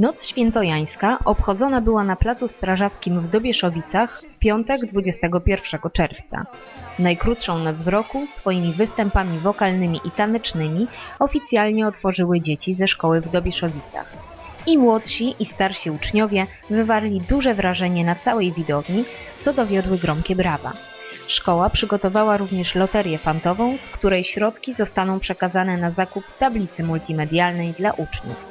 Noc świętojańska obchodzona była na placu strażackim w Dobieszowicach w piątek 21 czerwca. Najkrótszą noc w roku swoimi występami wokalnymi i tanecznymi oficjalnie otworzyły dzieci ze szkoły w Dobieszowicach. I młodsi i starsi uczniowie wywarli duże wrażenie na całej widowni, co dowiodły gromkie brawa. Szkoła przygotowała również loterię fantową, z której środki zostaną przekazane na zakup tablicy multimedialnej dla uczniów.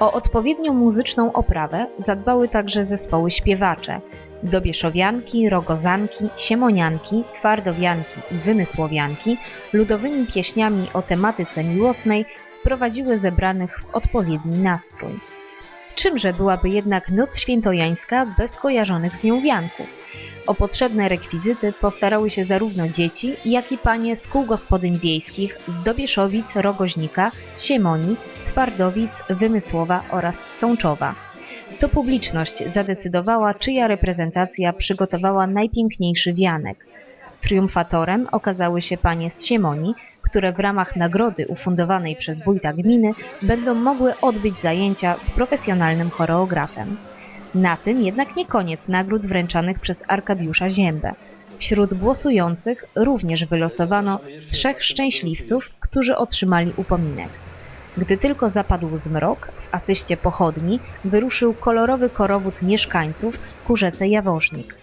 O odpowiednią muzyczną oprawę zadbały także zespoły śpiewacze Dobieszowianki, Rogozanki, Siemonianki, Twardowianki i Wymysłowianki ludowymi pieśniami o tematyce miłosnej wprowadziły zebranych w odpowiedni nastrój. Czymże byłaby jednak Noc Świętojańska bez kojarzonych z nią wianków? O potrzebne rekwizyty postarały się zarówno dzieci, jak i panie z kół gospodyń wiejskich z Dobieszowic, Rogoźnika, Siemoni, Twardowic, Wymysłowa oraz Sączowa. To publiczność zadecydowała, czyja reprezentacja przygotowała najpiękniejszy wianek. Triumfatorem okazały się panie z Siemoni, które w ramach nagrody ufundowanej przez wójta gminy będą mogły odbyć zajęcia z profesjonalnym choreografem. Na tym jednak nie koniec nagród wręczanych przez Arkadiusza Ziębę. Wśród głosujących również wylosowano trzech szczęśliwców, którzy otrzymali upominek. Gdy tylko zapadł zmrok, w asyście pochodni wyruszył kolorowy korowód mieszkańców ku rzece Jaworznik.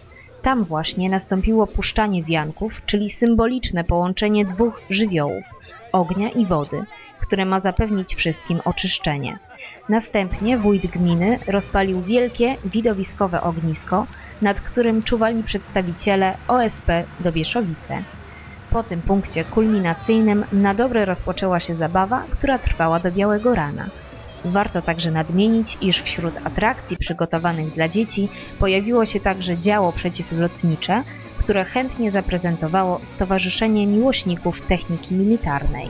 Tam właśnie nastąpiło puszczanie wianków, czyli symboliczne połączenie dwóch żywiołów ognia i wody, które ma zapewnić wszystkim oczyszczenie. Następnie wójt gminy rozpalił wielkie, widowiskowe ognisko, nad którym czuwali przedstawiciele OSP Dobieszowice. Po tym punkcie kulminacyjnym na dobre rozpoczęła się zabawa, która trwała do białego rana. Warto także nadmienić, iż wśród atrakcji przygotowanych dla dzieci pojawiło się także działo przeciwlotnicze, które chętnie zaprezentowało Stowarzyszenie Miłośników Techniki Militarnej.